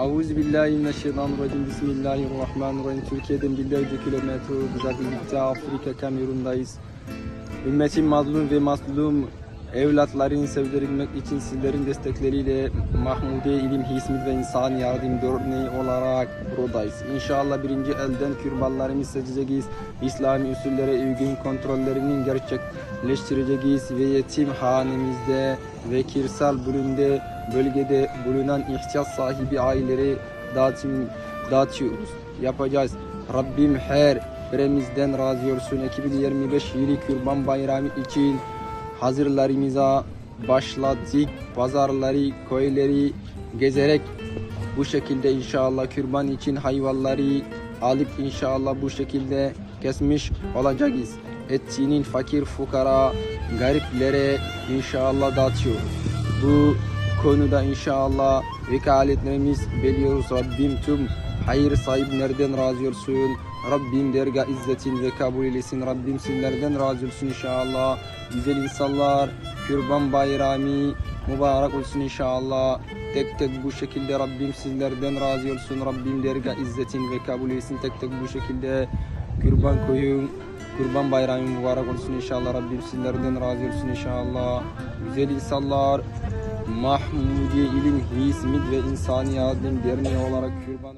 Euzubillahimineşşeytanirracim. Bismillahirrahmanirrahim. Türkiye'den binlerce kilometre uzaklıkta Afrika Kamerun'dayız. Ümmetin mazlum ve mazlum evlatlarını sevdirmek için sizlerin destekleriyle Mahmudiye İlim Hizmet ve İnsan Yardım Derneği olarak buradayız. İnşallah birinci elden kürbanlarımızı seçeceğiz. İslami usullere uygun kontrollerinin gerçekleştireceğiz ve yetim hanemizde ve kirsal bölümde bölgede bulunan ihtiyaç sahibi aileleri dağıtım, dağıtıyoruz. Yapacağız. Rabbim her biremizden razı olsun. 2025 yılı Kurban Bayramı için hazırlarımıza başladık. Pazarları, köyleri gezerek bu şekilde inşallah kurban için hayvanları alıp inşallah bu şekilde kesmiş olacağız. Etçinin fakir fukara, gariplere inşallah dağıtıyoruz. Bu konuda inşallah vekaletlerimiz biliyoruz. Rabbim tüm hayır sahiplerden razı olsun. Rabbim dergah izzetin ve kabul eylesin. Rabbim sizlerden razı olsun inşallah. Güzel insanlar, Kurban Bayramı mübarek olsun inşallah. Tek tek bu şekilde Rabbim sizlerden razı olsun. Rabbim dergah izzetin ve kabul eylesin. Tek tek bu şekilde kurban koyun. Kurban Bayramı mübarek olsun inşallah. Rabbim sizlerden razı olsun inşallah. Güzel insanlar, Mahmudiye İlim Hizmet ve İnsani Yardım Derneği olarak kurban